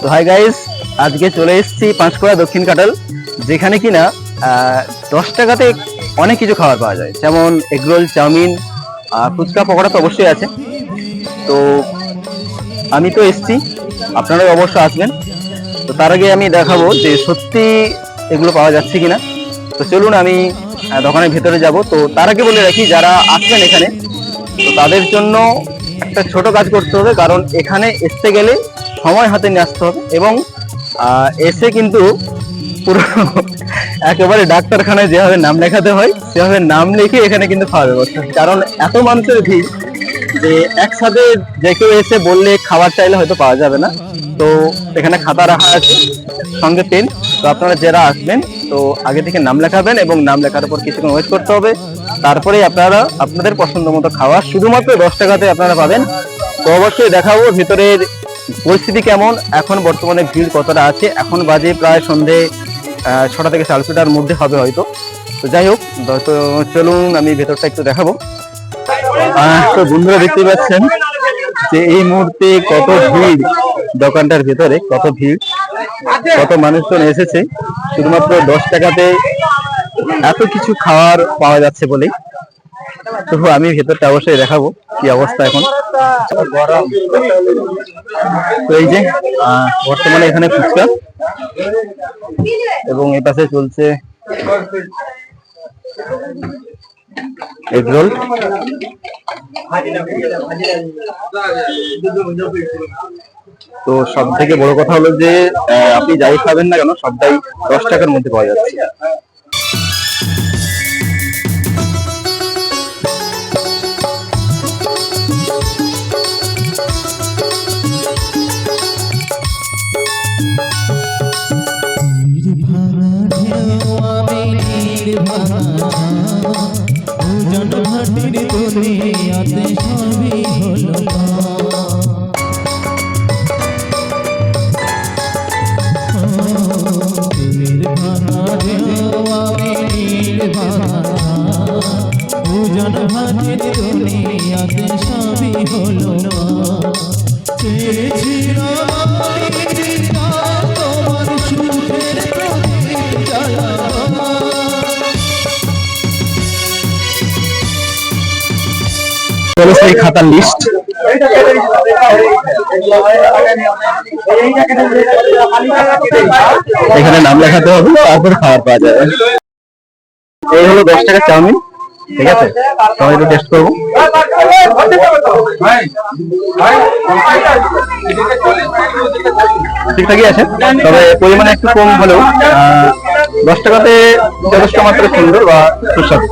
তো hi guys আজকে চলে এসেছি পাঁচকোড়া দক্ষিণ কাটাল যেখানে কিনা দশ টাকাতে অনেক কিছু খাবার পাওয়া যায়। যেমন এগরোল চাউমিন, আর ফুচকা, পকোড়া তো অবশ্যই আছে। তো আমি তো এসেছি, আপনারাও অবশ্য আসবেন। তো তার আগে আমি দেখাবো যে সত্যি এগুলো পাওয়া যাচ্ছে কিনা। তো চলুন আমি দোকানের ভেতরে যাব। তো তার আগে বলে রাখি, যারা আসবেন এখানে, তো তাদের জন্য একটা ছোট কাজ করতে হবে, কারণ এখানে আসতে গেলে সময় হাতে নিয়ে আসতে হবে এবং এসে কিন্তু পুরো একেবারে ডাক্তারখানায় যেভাবে নাম লেখাতে হয়, সেভাবে নাম লিখে এখানে কিন্তু খাওয়ার ব্যবস্থা কারণ এত মানুষের ভিড় যে একসাথে যে কেউ এসে বললে খাবার চাইলে হয়তো পাওয়া যাবে না। তো এখানে খাতা রাখা আছে, সঙ্গে পেন। তো আপনারা যারা আসবেন, তো আগে থেকে নাম লেখাবেন এবং নাম লেখার পর কিছুক্ষণ ওয়েট করতে হবে। তারপরে আপনারা আপনাদের পছন্দ মতো খাওয়া, শুধুমাত্র দশ টাকাতে আপনারা পাবেন। তো অবশ্যই দেখাবো ভেতরের পরিস্থিতি কেমন? এখন বর্তমানে ভিড় কতটা আছে? এখন বাজে প্রায় সন্ধে ছটা থেকে সাড়ে ছটার মধ্যে হবে হয়তো। তো যাই হোক তো চলুন, আমি ভেতরটা একটু দেখাবো। তো বন্ধুরা দেখতে পাচ্ছেন যে এই মুহূর্তে কত ভিড় দোকানটার ভেতরে, কত ভিড়, কত মানুষজন এসেছে। শুধুমাত্র দশ টাকাতে এত কিছু খাওয়ার পাওয়া যাচ্ছে বলেই। তো আমি ভেতরটা অবশ্যই দেখাবো। কি অবস্থা এখন? তো এই যে বর্তমানে এখানে ফুচকা এবং এ পাশে চলছে এগ রোল। তো সব থেকে বড় কথা হলো যে আপনি যাই খাবেন না কেন, সবটাই দশ টাকার মধ্যে পাওয়া যাচ্ছে। ভাটির দুনিয়াতে সবই হলো ভাটির দুনিয়াতে সবই হলো না চেয়েছিলাম চলো সেই খাতার লিস্ট এখানে নাম লেখাতে হবে, তারপর খাবার পাওয়া যাবে। এই হলো দশ টাকা চাউমিন, ঠিক আছে? সবাই একটু টেস্ট করব। ঠিকঠাকই আছে, তবে পরিমাণে একটু কম হলেও দশ টাকাতে যথেষ্ট মাত্রা সুন্দর বা সুস্বাদু।